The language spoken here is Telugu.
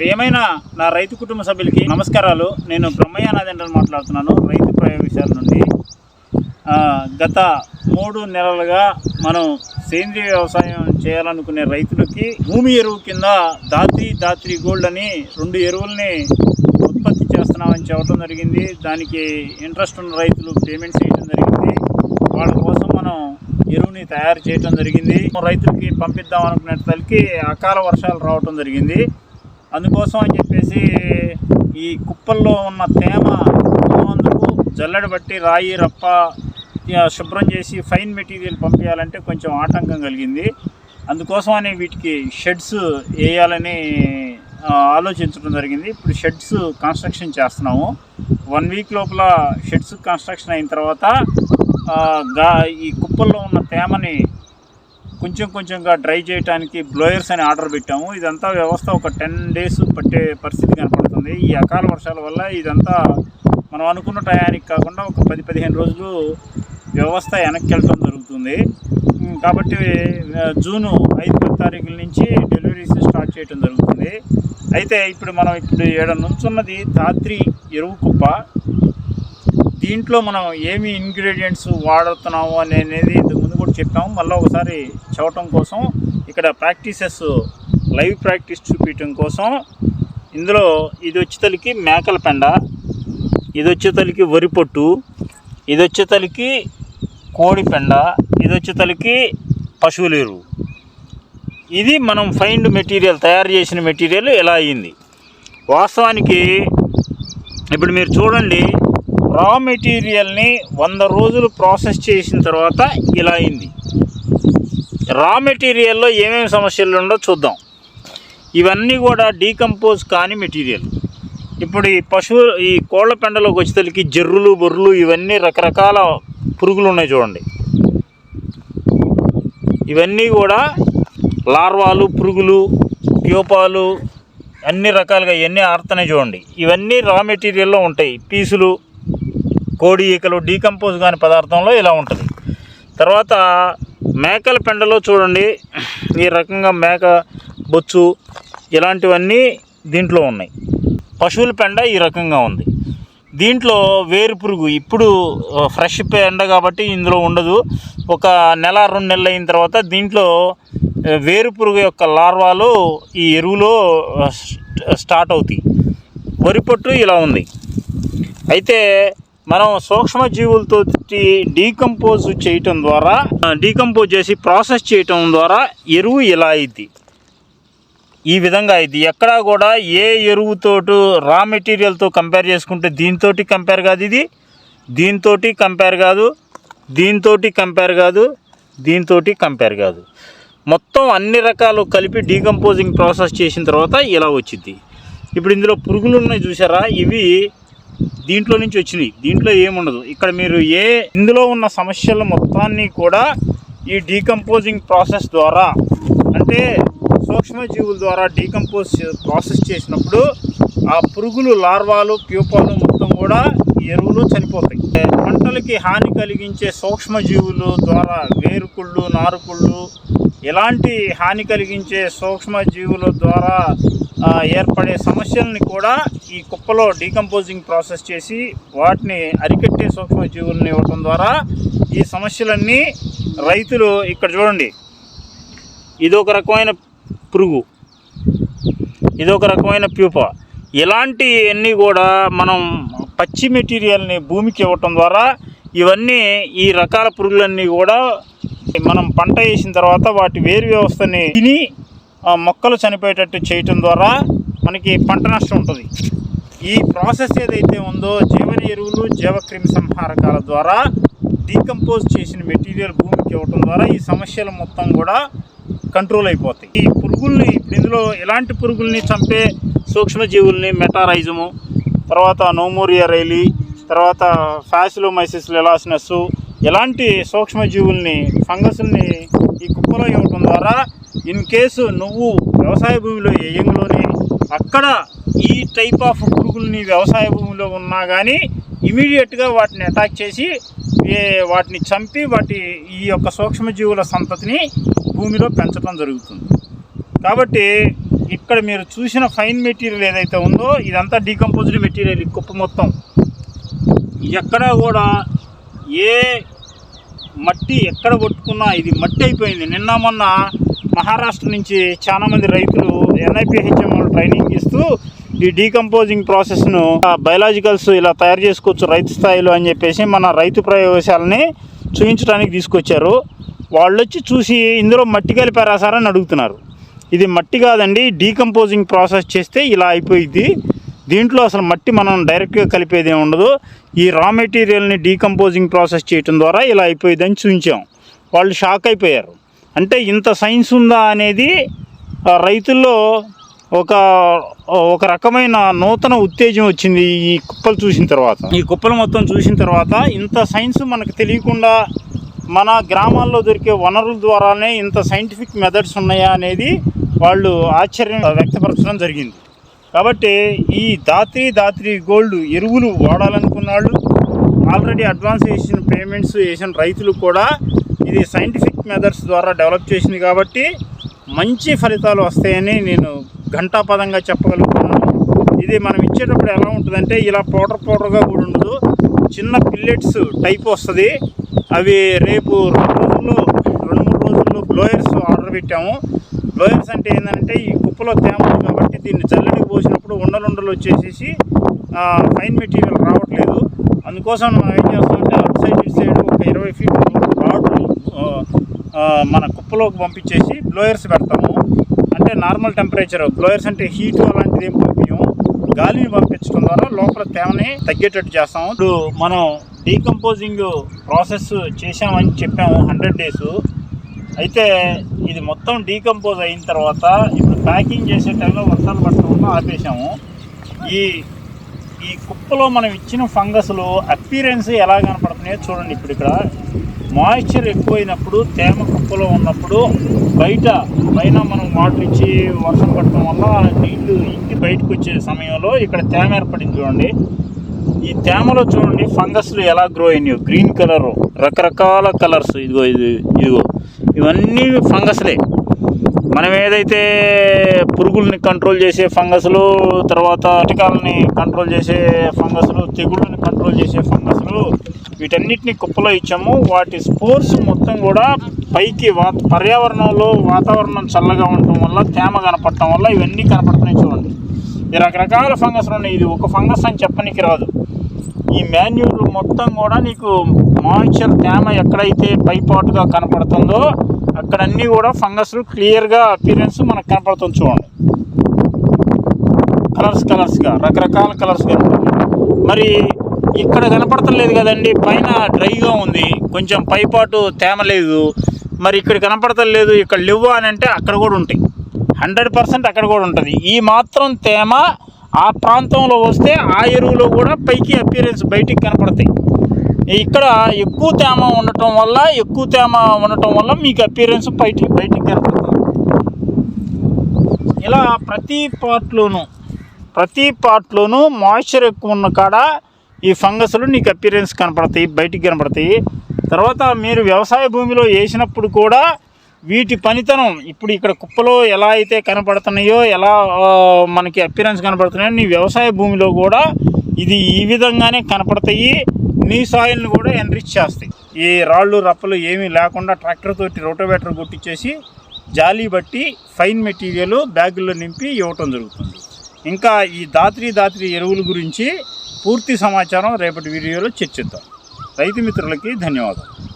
ప్రియమైన నా రైతు కుటుంబ సభ్యులకి నమస్కారాలు. నేను బ్రహ్మయ్య నాదండ్రని మాట్లాడుతున్నాను రైతు ప్రయోగశాల నుండి. గత మూడు నెలలుగా మనం సేంద్రియ వ్యవసాయం చేయాలనుకునే రైతులకి భూమి ఎరువు కింద దాత్రి దాత్రి గోల్డ్ అని రెండు ఎరువుల్ని ఉత్పత్తి చేస్తున్నామని చెప్పడం జరిగింది. దానికి ఇంట్రెస్ట్ ఉన్న రైతులు పేమెంట్ చేయడం జరిగింది. వాళ్ళ కోసం మనం ఎరువుని తయారు చేయడం జరిగింది. రైతులకి పంపిద్దాం అనుకునేసరికి అకాల వర్షాలు రావటం జరిగింది. అందుకోసం అని చెప్పేసి ఈ కుప్పల్లో ఉన్న తేమ అందుకు జల్లెడ బట్టి రాయి రప్ప ఇక శుభ్రం చేసి ఫైన్ మెటీరియల్ పంపించాలంటే కొంచెం ఆటంకం కలిగింది. అందుకోసం అని వీటికి షెడ్స్ వేయాలని ఆలోచించడం జరిగింది. ఇప్పుడు షెడ్స్ కన్స్ట్రక్షన్ చేస్తున్నాము. వన్ వీక్ లోపల షెడ్స్ కన్స్ట్రక్షన్ అయిన తర్వాత గా ఈ కుప్పల్లో ఉన్న తేమని కొంచెం కొంచెంగా డ్రై చేయడానికి బ్లోయర్స్ అని ఆర్డర్ పెట్టాము. ఇదంతా వ్యవస్థ ఒక టెన్ డేస్ పట్టే పరిస్థితి కనపడుతుంది. ఈ అకాల వర్షాల వల్ల ఇదంతా మనం అనుకున్న టయానికి కాకుండా ఒక పది పదిహేను రోజులు వ్యవస్థ వెనక్కి వెళ్ళటం జరుగుతుంది కాబట్టి జూను ఐదు తారీఖుల నుంచి డెలివరీస్ స్టార్ట్ చేయడం జరుగుతుంది. అయితే ఇప్పుడు మనం ఇప్పుడు ఏడ నుంచున్నది ధాత్రి ఎరువు కుప్ప. దీంట్లో మనం ఏమి ఇంగ్రీడియంట్స్ వాడుతున్నాము అనేది ఇంతకు ముందు కూడా చెప్పాము. మళ్ళీ ఒకసారి చదవటం కోసం ఇక్కడ ప్రాక్టీసెస్ లైవ్ ప్రాక్టీస్ చూపించడం కోసం ఇందులో ఇది వచ్చేతలకి మేకల పెండ ఇది వచ్చేతలకి వరి పొట్టు ఇది వచ్చేతలకి కోడి పెండ ఇది వచ్చేతలకి పశువులేరు ఇది మనం ఫైండ్ మెటీరియల్ తయారు చేసిన మెటీరియల్ ఎలా అయ్యింది వాస్తవానికి ఇప్పుడు మీరు చూడండి రా మెటీరియల్ని వంద రోజులు ప్రాసెస్ చేసిన తర్వాత ఇలా అయింది. రా మెటీరియల్లో ఏమేమి సమస్యలు ఉండో చూద్దాం. ఇవన్నీ కూడా డీకంపోజ్ కాని మెటీరియల్. ఇప్పుడు ఈ పశువు ఈ కోళ్ళ పెండలోకి వచ్చేసరికి జర్రులు బొర్రులు ఇవన్నీ రకరకాల పురుగులు ఉన్నాయి చూడండి. ఇవన్నీ కూడా లార్వాలు పురుగులు ప్యూపాలు అన్ని రకాలుగా ఇవన్నీ ఆడుతున్నాయి చూడండి. ఇవన్నీ రా మెటీరియల్లో ఉంటాయి. పీసులు కోడి ఈకలు డీకంపోజ్ కాని పదార్థంలో ఇలా ఉంటుంది. తర్వాత మేకల పెండలో చూడండి ఈ రకంగా మేక బొచ్చు ఇలాంటివన్నీ దీంట్లో ఉన్నాయి. పశువుల పెండ ఈ రకంగా ఉంది. దీంట్లో వేరు పురుగు ఇప్పుడు ఫ్రెష్ పెండ కాబట్టి ఇందులో ఉండదు. ఒక నెల రెండు నెలలు అయిన తర్వాత దీంట్లో వేరు పురుగు యొక్క లార్వాలు ఈ ఎరువులో స్టార్ట్ అవుతాయి. వరి పొట్టు ఇలా ఉంది. అయితే మనం సూక్ష్మజీవులతో డీకంపోజ్ చేయటం ద్వారా డీకంపోజ్ చేసి ప్రాసెస్ చేయటం ద్వారా ఎరువు ఇలా అయింది. ఈ విధంగా అయింది. ఎక్కడా కూడా ఏ ఎరువుతోటి రా మెటీరియల్తో కంపేర్ చేసుకుంటే దీంతో కంపేర్ కాదు ఇది. దీంతో కంపేర్ కాదు. దీంతో కంపేర్ కాదు. దీంతో కంపేర్ కాదు. మొత్తం అన్ని రకాలు కలిపి డీకంపోజింగ్ ప్రాసెస్ చేసిన తర్వాత ఇలా వచ్చింది. ఇప్పుడు ఇందులో పురుగులు ఉన్నాయి చూసారా? ఇవి దీంట్లో నుంచి వచ్చినాయి. దీంట్లో ఏముండదు. ఇక్కడ మీరు ఏ ఇందులో ఉన్న సమస్యల మొత్తాన్ని కూడా ఈ డీకంపోజింగ్ ప్రాసెస్ ద్వారా అంటే సూక్ష్మజీవుల ద్వారా డీకంపోజ్ ప్రాసెస్ చేసినప్పుడు ఆ పురుగులు లార్వాలు ప్యూపాలు మొత్తం కూడా ఈ ఎరువులు చనిపోతాయి. పంటలకి హాని కలిగించే సూక్ష్మజీవులు ద్వారా వేరుకుళ్ళు నారుకుళ్ళు ఎలాంటి హాని కలిగించే సూక్ష్మజీవుల ద్వారా ఏర్పడే సమస్యల్ని కూడా ఈ కుప్పలో డీకంపోజింగ్ ప్రాసెస్ చేసి వాటిని అరికట్టే సూక్ష్మజీవుల్ని ఇవ్వటం ద్వారా ఈ సమస్యలన్నీ రైతులు ఇక్కడ చూడండి. ఇది ఒక రకమైన పురుగు. ఇది ఒక రకమైన ప్యూప. ఇలాంటివన్నీ కూడా మనం పచ్చి మెటీరియల్ని భూమికి ఇవ్వటం ద్వారా ఇవన్నీ ఈ రకాల పురుగులన్నీ కూడా మనం పంట వేసిన తర్వాత వాటి వేరు వ్యవస్థని తిని ఆ, మొక్కలు చనిపోయేటట్టు చేయటం ద్వారా మనకి పంట నష్టం ఉంటుంది. ఈ ప్రాసెస్ ఏదైతే ఉందో జీవన ఎరువులు జీవక్రిమి సంహారకాల ద్వారా డీకంపోజ్ చేసిన మెటీరియల్ భూమికి ఇవ్వటం ద్వారా ఈ సమస్యలు మొత్తం కూడా కంట్రోల్ అయిపోతాయి. ఈ పురుగుల్ని ఇప్పుడు ఇందులో ఎలాంటి పురుగుల్ని చంపే సూక్ష్మజీవుల్ని మెటారైజము తర్వాత నోమోరియా రైలి తర్వాత ఫ్యాసిలోమైసిస్ లెలాసినస్ ఎలాంటి సూక్ష్మజీవుల్ని ఫంగస్ని ఈ కుప్పలో ఇవ్వటం ద్వారా ఇన్ కేసు నువ్వు వ్యవసాయ భూమిలో వేయంలోనే అక్కడ ఈ టైప్ ఆఫ్ పురుగుల్ని వ్యవసాయ భూమిలో ఉన్నా కానీ ఇమీడియట్గా వాటిని అటాక్ చేసి ఏ వాటిని చంపి వాటి ఈ యొక్క సూక్ష్మజీవుల సంతతిని భూమిలో పెంచడం జరుగుతుంది. కాబట్టి ఇక్కడ మీరు చూసిన ఫైన్ మెటీరియల్ ఏదైతే ఉందో ఇదంతా డీకంపోజ్డ్ మెటీరియల్ ఈ కుప్ప మొత్తం. ఎక్కడ కూడా ఏ మట్టి ఎక్కడ పట్టుకున్నా ఇది మట్టి అయిపోయింది. నిన్న మొన్న మహారాష్ట్ర నుంచి చాలామంది రైతులు ఎన్ఐపిహెచ్ఎం ట్రైనింగ్ ఇస్తూ ఈ డీకంపోజింగ్ ప్రాసెస్ను బయలాజికల్స్ ఇలా తయారు చేసుకోవచ్చు రైతు స్థాయిలో అని చెప్పేసి మన రైతు ప్రయోగశాలని చూపించడానికి తీసుకొచ్చారు. వాళ్ళు వచ్చి చూసి ఇందులో మట్టి కలిపారా సార్ అని అడుగుతున్నారు. ఇది మట్టి కాదండి డీకంపోజింగ్ ప్రాసెస్ చేస్తే ఇలా అయిపోయింది దీంట్లో అసలు మట్టి మనం డైరెక్ట్గా కలిపేది ఉండదు. ఈ రా మెటీరియల్ని డీకంపోజింగ్ ప్రాసెస్ చేయటం ద్వారా ఇలా అయిపోయిందని చూపించాం వాళ్ళు షాక్ అయిపోయారు. అంటే ఇంత సైన్స్ ఉందా అనేది రైతుల్లో ఒక ఒక రకమైన నూతన ఉత్తేజం వచ్చింది ఈ కుప్పలు చూసిన తర్వాత. ఈ కుప్పలు మొత్తం చూసిన తర్వాత ఇంత సైన్స్ మనకు తెలియకుండా మన గ్రామాల్లో దొరికే వనరుల ద్వారానే ఇంత సైంటిఫిక్ మెథడ్స్ ఉన్నాయా అనేది వాళ్ళు ఆశ్చర్యం వ్యక్తపరచడం జరిగింది. కాబట్టి ఈ దాత్రి దాత్రి గోల్డ్ ఎరువులు వాడాలనుకున్నాళ్ళు ఆల్రెడీ అడ్వాన్స్ వేసిన పేమెంట్స్ వేసిన రైతులు కూడా ఇది సైంటిఫిక్ మెథడ్స్ ద్వారా డెవలప్ చేసింది కాబట్టి మంచి ఫలితాలు వస్తాయని నేను ఘంటాపదంగా చెప్పగలుగుతున్నాను. ఇది మనం ఇచ్చేటప్పుడు ఎలా ఉంటుందంటే ఇలా పౌడర్ పౌడర్గా కూడా ఉండదు. చిన్న పిల్లెట్స్ టైప్ వస్తుంది. అవి రేపు రెండు రోజుల్లో రెండు మూడు రోజుల్లో బ్లోయర్స్ ఆర్డర్ పెట్టాము. బ్లోయర్స్ అంటే ఏంటంటే ఈ కుప్పలో తేమ కాబట్టి దీన్ని జల్లెడికి పోసినప్పుడు ఉండలుండలు వచ్చేసేసి ఫైన్ మెటీరియల్ రావట్లేదు. అందుకోసం మనం ఏం చేస్తామంటే అటు సైడ్ ఇటు సైడ్ ఒక ఇరవై ఫీట్ మన కుప్పలోకి పంపించేసి బ్లోయర్స్ పెడతాము. అంటే నార్మల్ టెంపరేచర్ బ్లోయర్స్ అంటే హీట్ అలాంటిది ఏం పంపించము గాలిని పంపించడం ద్వారా లోపల తేమని తగ్గేటట్టు చేస్తాము. ఇప్పుడు మనం డీకంపోజింగ్ ప్రాసెస్ చేసామని చెప్పాము హండ్రెడ్ డేస్ అయితే ఇది మొత్తం డీకంపోజ్ అయిన తర్వాత ఇప్పుడు ప్యాకింగ్ చేసే టైంలో వర్షాలు పడటం ఆపేసాము ఈ ఈ కుప్పలో మనం ఇచ్చిన ఫంగస్లు అపీరెన్స్ ఎలా కనపడుతున్నాయో చూడండి ఇప్పుడు ఇక్కడ. మాయిశ్చర్ ఎక్కువైనప్పుడు తేమ కుప్పలో ఉన్నప్పుడు బయట పైన మనం వాటర్ ఇచ్చి వర్షం పడటం వల్ల నీళ్ళు ఇంటి బయటకు వచ్చే సమయంలో ఇక్కడ తేమ ఏర్పడింది చూడండి. ఈ తేమలో చూడండి ఫంగస్లు ఎలా గ్రో అయినాయో. గ్రీన్ కలర్ రకరకాల కలర్స్. ఇదిగో ఇది ఇదిగో. ఇవన్నీ ఫంగస్లే. మనం ఏదైతే పురుగుల్ని కంట్రోల్ చేసే ఫంగస్లు తర్వాత కీటకాలని కంట్రోల్ చేసే ఫంగస్లు తెగుళ్ళని కంట్రోల్ చేసే ఫంగస్లు వీటన్నిటిని కుప్పలో ఇచ్చాము. వాటి స్పోర్స్ మొత్తం కూడా పైకి వా పర్యావరణంలో వాతావరణం చల్లగా ఉండటం వల్ల తేమ కనపడటం వల్ల ఇవన్నీ కనపడుతున్నాయి చూడండి. ఈ రకరకాల ఫంగస్లు ఉన్నాయి. ఇది ఒక ఫంగస్ అని చెప్పనికి రాదు. ఈ మాన్యూర్ మొత్తం కూడా నీకు మాయిశ్చర్ తేమ ఎక్కడైతే పైపాటుగా కనపడుతుందో అక్కడ అన్నీ కూడా ఫంగస్లు క్లియర్గా అపీరెన్స్ మనకు కనపడుతుంది చూడండి. కలర్స్ కలర్స్గా రకరకాల కలర్స్ కనపడుతుంది మరి ఇక్కడ కనపడతలేదు కదండి. పైన డ్రైగా ఉంది. కొంచెం పైపాటు తేమ లేదు మరి ఇక్కడ కనపడతలేదు. ఇక్కడ లేవు అని అంటే అక్కడ కూడా ఉంటాయి. హండ్రెడ్ పర్సెంట్ అక్కడ కూడా ఉంటుంది. ఈ మాత్రం తేమ ఆ ప్రాంతంలో వస్తే ఆ ఎరువులో కూడా పైకి అపీరెన్స్ బయటికి కనపడతాయి. ఇక్కడ ఎక్కువ తేమ ఉండటం వల్ల ఎక్కువ తేమ ఉండటం వల్ల మీకు అపీరెన్స్ బయటికి బయటికి కనపడుతుంది. ఇలా ప్రతి పార్ట్లోనూ ప్రతి పార్ట్లోనూ మాయిశ్చర్ ఎక్కువ ఉన్న కాడ ఈ ఫంగస్లు నీకు అపీరెన్స్ కనపడతాయి బయటికి కనపడతాయి. తర్వాత మీరు వ్యవసాయ భూమిలో వేసినప్పుడు కూడా వీటి పనితనం ఇప్పుడు ఇక్కడ కుప్పలో ఎలా అయితే కనపడుతున్నాయో ఎలా మనకి అపీరెన్స్ కనపడుతున్నాయో నీ వ్యవసాయ భూమిలో కూడా ఇది ఈ విధంగానే కనపడతాయి. నీ సాయిల్ని కూడా ఎన్రిచ్ చేస్తాయి. ఈ రాళ్ళు రప్పలు ఏమీ లేకుండా ట్రాక్టర్ తోటి రోటోవేటర్ కొట్టించేసి జాలీ బట్టి ఫైన్ మెటీరియల్ బ్యాగుల్లో నింపి ఇవ్వటం జరుగుతుంది. ఇంకా ఈ దాత్రి దాత్రి ఎరువుల గురించి పూర్తి సమాచారం రేపటి వీడియోలో చర్చిద్దాం. రైతు మిత్రులకి ధన్యవాదాలు.